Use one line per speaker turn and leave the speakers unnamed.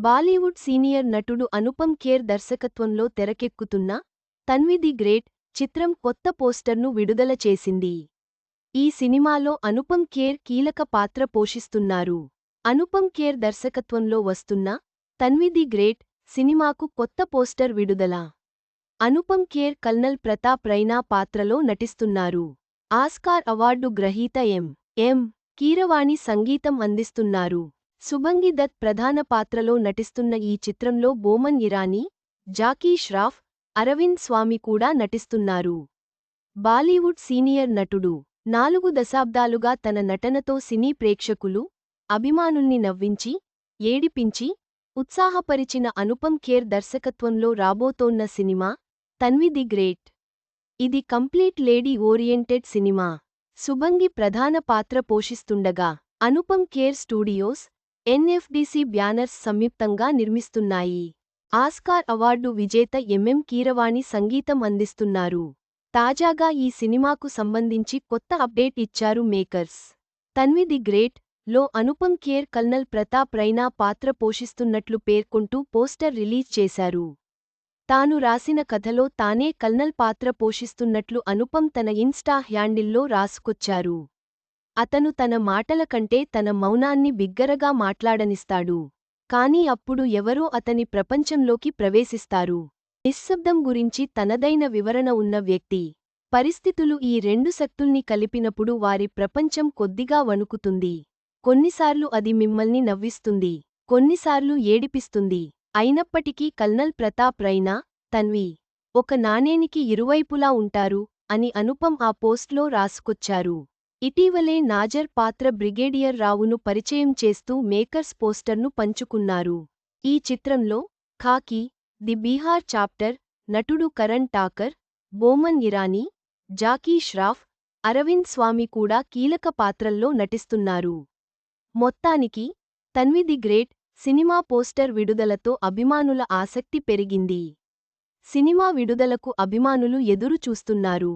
Bollywood senior నటుడు అనుపమ్ ఖేర్ దర్శకత్వంలో తెరకెక్కుతున్న తన్వి ది గ్రేట్ చిత్రం కొత్త పోస్టర్ను విడుదల చేసింది. ఈ సినిమాలో అనుపమ్ ఖేర్ కీలక పాత్ర పోషిస్తున్నారు. అనుపమ్ ఖేర్ దర్శకత్వంలో వస్తున్న తన్వి ది గ్రేట్ సినిమాకు కొత్త పోస్టర్ విడుదల. అనుపమ్ ఖేర్ కల్నల్ ప్రతాప్ రైనా పాత్రలో నటిస్తున్నారు. ఆస్కార్ అవార్డు గ్రహీత ఎం. ఎం. కీరవాణి సంగీతం అందిస్తున్నారు. సుభంగి దత్ ప్రధాన పాత్రలో నటిస్తున్న ఈ చిత్రంలో బోమన్ ఇరానీ జాకీ ష్రాఫ్ అరవింద్ స్వామి కూడా నటిస్తున్నారు. బాలీవుడ్ సీనియర్ నటుడు నాలుగు దశాబ్దాలుగా తన నటనతో సినీ ప్రేక్షకులు అభిమానుల్ని నవ్వించి ఏడిపించి ఉత్సాహపరిచిన అనుపమ్ ఖేర్ దర్శకత్వంలో రాబోతోన్న సినిమా తన్వి ది గ్రేట్. ఇది complete lady oriented cinema. Shubhangi ప్రధాన పాత్ర పోషిస్తుండగా Anupam Kher studios NFDC banners సంయుక్తంగా నిర్మిస్తున్నాయి. ఆస్కార్ అవార్డు విజేత ఎంఎం కీరవాణి సంగీతం అందిస్తున్నారు. తాజాగా ఈ సినిమాకు సంబంధించి కొత్త అప్డేట్ ఇచ్చారు మేకర్స్. తన్వి ది గ్రేట్లో అనుపమ్ కేర్ కల్నల్ ప్రతాప్ రైనా పాత్ర పోషిస్తున్నట్లు పేర్కొంటూ పోస్టర్ రిలీజ్ చేశారు. తాను రాసిన కథలో తానే కల్నల్ పాత్ర పోషిస్తున్నట్లు అనుపమ్ తన ఇన్స్టా హ్యాండిల్లో రాసుకొచ్చారు. అతను తన మాటల కంటే తన మౌనాన్ని బిగ్గరగా మాట్లాడనిస్తాడు. కాని అప్పుడు ఎవరో అతని ప్రపంచంలోకి ప్రవేశిస్తారు. నిశ్శబ్దం గురించి తనదైన వివరణ ఉన్న వ్యక్తి. పరిస్థితులు ఈ రెండు శక్తుల్ని కలిపినప్పుడు వారి ప్రపంచం కొద్దిగా వణుకుతుంది. కొన్నిసార్లు అది మిమ్మల్ని నవ్విస్తుంది. కొన్నిసార్లు ఏడిపిస్తుంది. అయినప్పటికీ కల్నల్ ప్రతాప్ రైనా తన్వి ఒక నాణేనికి ఇరువైపులా ఉంటారు అని అనుపం ఆ పోస్ట్లో రాసుకొచ్చారు. ఇటీవలే నాజర్ పాత్ర బ్రిగేడియర్ రావును పరిచయం చేస్తూ మేకర్స్ పోస్టర్ను పంచుకున్నారు. ఈ చిత్రంలో ఖాకీ ది బీహార్ చాప్టర్ నటుడు కరణ్ ఠాకర్ బోమన్ ఇరానీ జాకీ ష్రాఫ్ అరవింద్ స్వామి కూడా కీలక పాత్రల్లో నటిస్తున్నారు. మొత్తానికి Tanvi the great cinema poster విడుదలతో అభిమానుల ఆసక్తి పెరిగింది. సినిమా విడుదలకు అభిమానులు ఎదురు చూస్తున్నారు